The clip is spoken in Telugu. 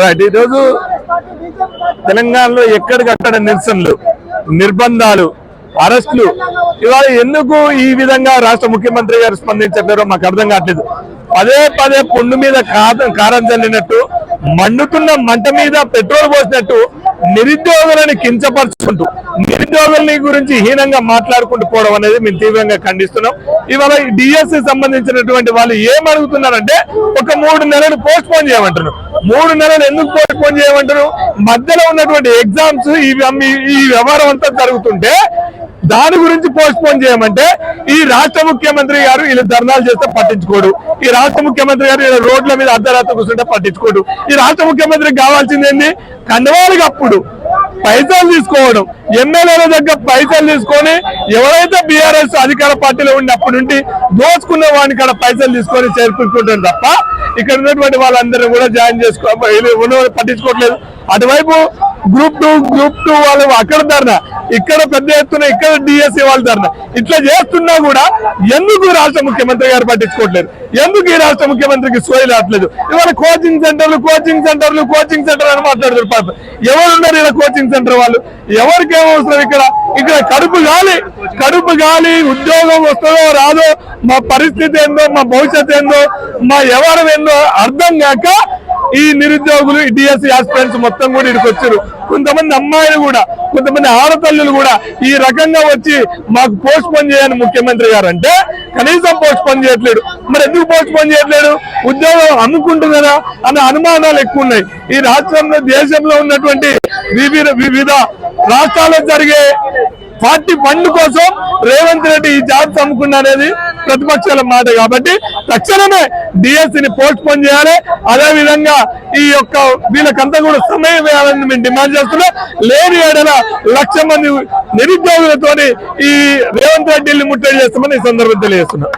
రైట్ ఈరోజు తెలంగాణలో ఎక్కడికక్కడ నిరసనలు నిర్బంధాలు అరెస్టులు ఇవాళ ఎందుకు ఈ విధంగా రాష్ట్ర ముఖ్యమంత్రి గారు స్పందించట్లేరో మాకు అర్థం కావట్లేదు. పదే పదే పుండు మీద కారం కారం చల్లినట్టు మండుతున్న మంట మీద పెట్రోల్ పోసినట్టు నిరుద్యోగులను కించపరుచుకుంటూ నిరుద్యోగులని గురించి హీనంగా మాట్లాడుకుంటూ పోవడం అనేది మేము తీవ్రంగా ఖండిస్తున్నాం. ఇవాళ డిఎస్సి సంబంధించినటువంటి వాళ్ళు ఏం అడుగుతున్నారంటే ఒక మూడు నెలలు పోస్ట్ పోన్ చేయమంటారు మూడు నెలలు ఎందుకు పోస్ట్ పోన్ చేయమంటారు మధ్యలో ఉన్నటువంటి ఎగ్జామ్స్ ఈ వ్యవహారం అంతా జరుగుతుంటే దాని గురించి పోస్ట్ పోన్ చేయమంటే ఈ రాష్ట్ర ముఖ్యమంత్రి గారు వీళ్ళు ధర్నాలు చేస్తే పట్టించుకోడు. ఈ రాష్ట్ర ముఖ్యమంత్రి గారు వీళ్ళ రోడ్ల మీద అర్ధరాత్రి కూర్చుంటే పట్టించుకోడు. ఈ రాష్ట్ర ముఖ్యమంత్రికి కావాల్సింది ఏంది? కండవాళ్ళకి అప్పుడు పైసలు తీసుకోవడం. ఎమ్మెల్యేల దగ్గర పైసలు తీసుకొని ఎవరైతే బీఆర్ఎస్ అధికార పార్టీలో ఉన్నప్పటి నుండి దోచుకున్న వాడిని కాడ పైసలు తీసుకొని చేర్పుకుంటారు తప్ప ఇక్కడ ఉన్నటువంటి వాళ్ళందరూ కూడా జాయిన్ చేసుకో పట్టించుకోవట్లేదు. అటువైపు గ్రూప్ టూ గ్రూప్ టూ వాళ్ళు అక్కడ ధర్నా. ఇక్కడ పెద్ద ఎత్తున ఇక్కడ డిఎస్సి వాళ్ళు ధర్నా. ఇట్లా చేస్తున్నా కూడా ఎందుకు రాష్ట్ర ముఖ్యమంత్రి గారు పట్టించుకోవట్లేదు? ఎందుకు ఈ రాష్ట్ర ముఖ్యమంత్రికి సోయి రావట్లేదు? ఇవాళ కోచింగ్ సెంటర్లు కోచింగ్ సెంటర్లు కోచింగ్ సెంటర్ అని మాట్లాడుతారు పాప. ఎవరు ఉన్నారు ఇలా కోచింగ్ సెంటర్ వాళ్ళు? ఎవరికేం ఏమవసరం ఇక్కడ? ఇక్కడ కడుపు గాలి. కడుపు గాలి ఉద్యోగం వస్తుందో రాదో మా పరిస్థితి ఏందో మా భవిష్యత్ ఏందో మా ఎవరు ఏందో అర్థం కాక ఈ నిరుద్యోగులు ఈ డిఎస్సి ఆస్పిరెంట్స్ మొత్తం కూడా ఇక్కడికి వచ్చారు. కొంతమంది అమ్మాయిలు కూడా కొంతమంది ఆడతల్లులు కూడా ఈ రకంగా వచ్చి మాకు పోస్ట్ పోన్ చేయని ముఖ్యమంత్రి గారు అంటే కనీసం పోస్ట్ పోన్ చేయట్లేడు మరి ఎందుకు పోస్ట్ పోన్ చేయట్లేడు ఉద్యోగం అమ్ముకుంటున్నారా అన్న అనుమానాలు ఎక్కువ ఉన్నాయి. ఈ రాష్ట్రంలో దేశంలో ఉన్నటువంటి వివిధ వివిధ రాష్ట్రాల్లో జరిగే పార్టీ ఫండ్ కోసం రేవంత్ రెడ్డి ఈ జాబ్స్ అమ్ముకున్నారనేది ప్రతిపక్షాల మాట కాబట్టి తక్షణమే డిఎస్సిని పోస్ట్ పోన్ చేయాలి. అదే విధంగా ఈ యొక్క వీళ్ళకంతా కూడా సమయం వేయాలని మేము డిమాండ్ చేస్తున్నాం. లేని ఏడల లక్ష మంది నిరుద్యోగులతో ఈ రేవంత్ రెడ్డిని ముట్టడి చేస్తామని ఈ సందర్భం తెలియజేస్తున్నాం.